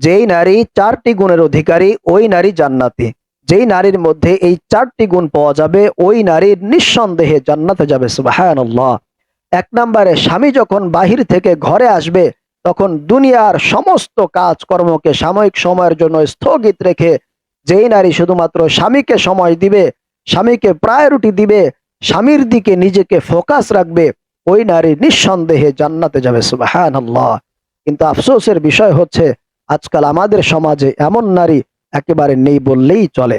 যেই নারী চারটি গুণের অধিকারী, ওই নারী জান্নাতি। যেই নারীর মধ্যে এই চারটি গুণ পাওয়া যাবে, ওই নারীর নিঃসন্দেহে জান্নাতে যাবে সুবাহান্লাহ এক নম্বরে, স্বামী যখন বাহির থেকে ঘরে আসবে, তখন দুনিয়ার সমস্ত কাজকর্মকে সাময়িক সময়ের জন্য স্থগিত রেখে, যেই নারী শুধুমাত্র স্বামীকে সময় দিবে, স্বামীকে প্রায়োরিটি দিবে, স্বামীর দিকে নিজেকে ফোকাস রাখবে, ওই নারী নিঃসন্দেহে জান্নাতে যাবে আল্লাহ কিন্তু আফসোসের বিষয় হচ্ছে আজকাল আমাদের সমাজে এমন নারী একেবারে নেই বললেই চলে।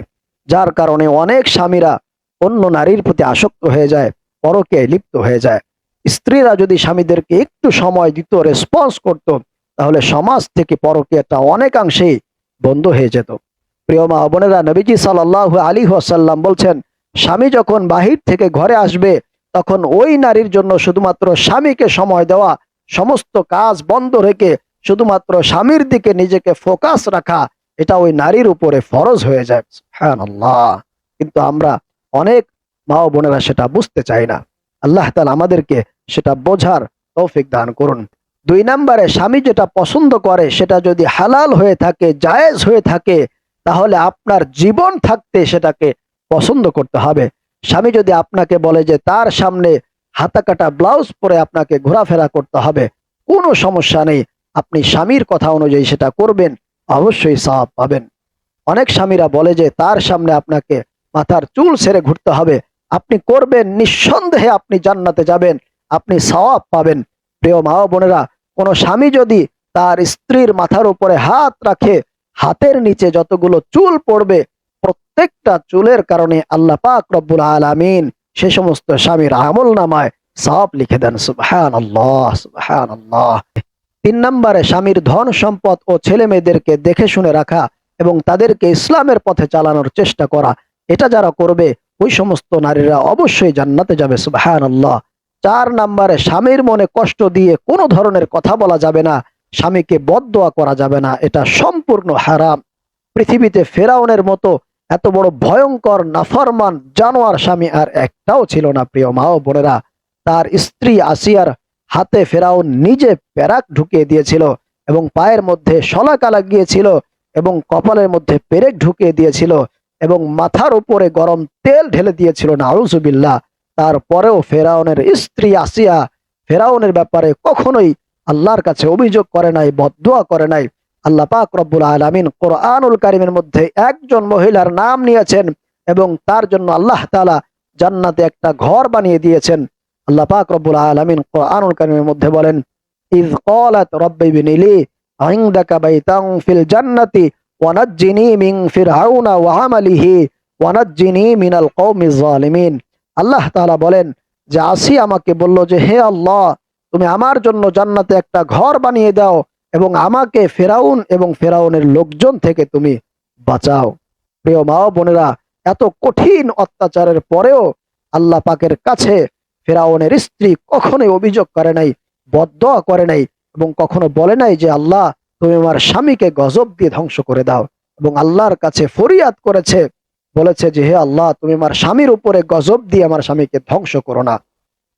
যার কারণে অনেক স্বামীরা অন্য নারীর প্রতি আসক্ত হয়ে যায়, পরকে লিপ্ত হয়ে যায়। স্ত্রীরা যদি স্বামীদেরকে একটু সময় দিত রেসপন্স করত, তাহলে সমাজ থেকে পরকীয়াটা অনেকাংশেই বন্ধ হয়ে যেত। প্রিয় মা বোনেরা, নবীজি সাল্লাহ আলী ওয়াসাল্লাম বলছেন, স্বামী যখন বাহির থেকে ঘরে আসবে, তখন ওই নারীর জন্য শুধুমাত্র স্বামীকে সময় দেওয়া, সমস্ত কাজ বন্ধ রেখে শুধুমাত্র স্বামীর দিকে নিজেকে ফোকাস রাখা, এটা ওই নারীর উপরে ফরজ হয়ে যায়। হ্যাঁ আল্লাহ কিন্তু আমরা অনেক মা ও বোনেরা সেটা বুঝতে চাই না। আল্লাহ তালা আমাদেরকে সেটা বোঝার তৌফিক দান করুন। দুই নম্বরে, স্বামী যেটা পছন্দ করে, সেটা যদি হালাল হয়ে থাকে, জায়েজ হয়ে থাকে, তাহলে আপনার জীবন থাকতে সেটাকে পছন্দ করতে হবে। স্বামী যদি আপনাকে বলে যে, তার সামনে হাতা কাটা ব্লাউজ পরে আপনাকে ঘোরাফেরা করতে হবে, কোনো সমস্যা নেই। আপনি স্বামীর কথা অনুযায়ী সেটা করবেন, অবশ্যই সওয়াব পাবেন। অনেক স্বামীরা বলে যে, তার সামনে আপনাকে মাথার চুল ছেড়ে ঘুরতে হবে। আপনি করবেন, নিঃসন্দেহে আপনি জান্নাতে যাবেন, আপনি সওয়াব পাবেন। প্রিয় মা বোনেরা, কোনো স্বামী যদি তার স্ত্রীর মাথার উপরে হাত রাখে, হাতের নিচে যতগুলো চুল পড়বে, প্রত্যেকটা চুলের কারণে আল্লাহ পাক রব্বুল আলামিন সে সমস্ত স্বামীর আমল নামায় সব লিখে দেন। সুবহান আল্লাহ সুবহান আল্লাহ তিন নম্বরে স্বামীর ধন সম্পদ ও ছেলে মেয়েদেরকে দেখে শুনে রাখা এবং তাদেরকে ইসলামের পথে চালানোর চেষ্টা করা। এটা যারা করবে, ওই সমস্ত নারীরা অবশ্যই জান্নাতে যাবে সুবহান আল্লাহ চার নম্বরে স্বামীর মনে কষ্ট দিয়ে কোনো ধরনের কথা বলা যাবে না, স্বামীকে বদদোয়া করা যাবে না, এটা সম্পূর্ণ হারাম। পৃথিবীতে ফেরাউনের মতো এত বড় ভয়ঙ্কর, নাফরমান জানোয়ার স্বামী আর একটাও ছিল না, প্রিয় মা ও বোনেরা। তার স্ত্রী আসিয়ার হাতে ফেরাউন নিজে প্যারাক ঢুকিয়ে দিয়েছিল এবং পায়ের মধ্যে শলাকা লাগিয়েছিল এবং কপালের মধ্যে পেরেক ঢুকিয়ে দিয়েছিল এবং মাথার উপরে গরম তেল ঢেলে দিয়েছিল। না আউজুবিল্লাহ তারপরেও ফেরাউনের স্ত্রী আসিয়া ফেরাউনের ব্যাপারে কখনোই আল্লাহর কাছে অভিযোগ করে নাই বদুয়া করে নাই। আল্লাহ পাক রব্বুল আলমিন কোরআনুল কারিমের মধ্যে একজন মহিলার নাম নিয়েছেন এবং তার জন্য আল্লাহ তালা জান্নাতে একটা ঘর বানিয়ে দিয়েছেন। আল্লাহ পাক রব্বুল আলমিন কোরআনুল কারিমের মধ্যে বলেন ইজ কলাত রব্বি বিনিলি আইন্দাকা বাইতাং ফিল জান্নাতি ওয়ানাজ্জিনি মিন ফিরআউনা ওয়া আমালিহি ওয়ানাজ্জিনি মিনাল কওমিজ জালিমিন আল্লাহ তাআলা বলেন, যে আসি আমাকে বলল যে, হে আল্লাহ, তুমি আমার জন্য জান্নাতে একটা ঘর বানিয়ে দাও এবং আমাকে ফেরাউন এবং ফেরাউনের লোকজন থেকে তুমি বাঁচাও। প্রিয় মা বোনেরা, এত কঠিন অত্যাচারের পরেও আল্লাহ পাকের কাছে ফেরাউনের স্ত্রী কখনোই অভিযোগ করে নাই বদয়া করে নাই এবং কখনো বলে নাই যে, আল্লাহ, তুমি আমার স্বামীকে গজব দিয়ে ধ্বংস করে দাও এবং আল্লাহর কাছে ফরিয়াদ করেছে, বলেছে যে, হে আল্লাহ, তুমি আমার স্বামীর উপরে গজব দিয়ে আমার স্বামীকে ধ্বংস করো না।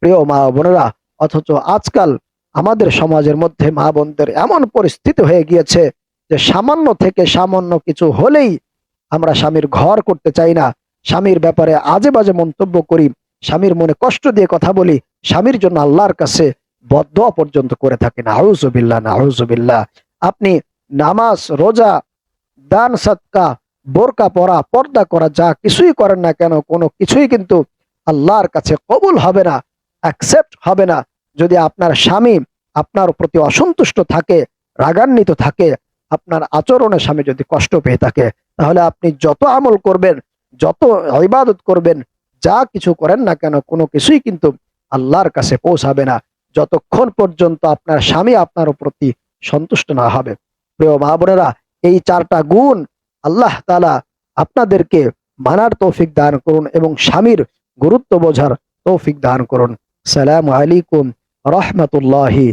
প্রিয় মা বোনেরা, অথচ আজকাল আমাদের সমাজের মধ্যে মা বোনদের এমন পরিস্থিতি হয়ে গিয়েছে যে, সামান্য থেকে সামান্য কিছু হলেই আমরা স্বামীর ঘর করতে চাই না। স্বামীর ব্যাপারে আজে বাজে মন্তব্য করি স্বামীর মনে কষ্ট দিয়ে কথা বলি, স্বামীর জন্য আল্লাহর কাছে বদয়া পর্যন্ত করে থাকি। না আউজুবিল্লাহ না আউজুবিল্লাহ আপনি নামাজ, রোজা, দান সৎকা বোরকা পরা, পর্দা করা, যা কিছুই করেন না কেন, কোনো কিছুই কিন্তু আল্লাহর কাছে কবুল হবে না অ্যাকসেপ্ট হবে না। যদি আপনার স্বামী আপনার প্রতি অসন্তুষ্ট থাকে, রাগান্বিত থাকে, আপনার আচরণের স্বামী যদি কষ্ট পেয়ে থাকে, তাহলে আপনি যত আমল করবেন, যত ইবাদত করবেন যা কিছু করেন না কেন, কোনো কিছুই কিন্তু আল্লাহর কাছে পৌঁছাবে না। যতক্ষণ পর্যন্ত আপনার স্বামী আপনার প্রতি সন্তুষ্ট না হবে। প্রিয় মা বোনেরা, এই চারটা গুণ আল্লাহ তালা আপনাদেরকে মানার তৌফিক দান করুন এবং স্বামীর গুরুত্ব বোঝার তৌফিক দান করুন। সালাম আলাইকুম রহমতুল্লাহি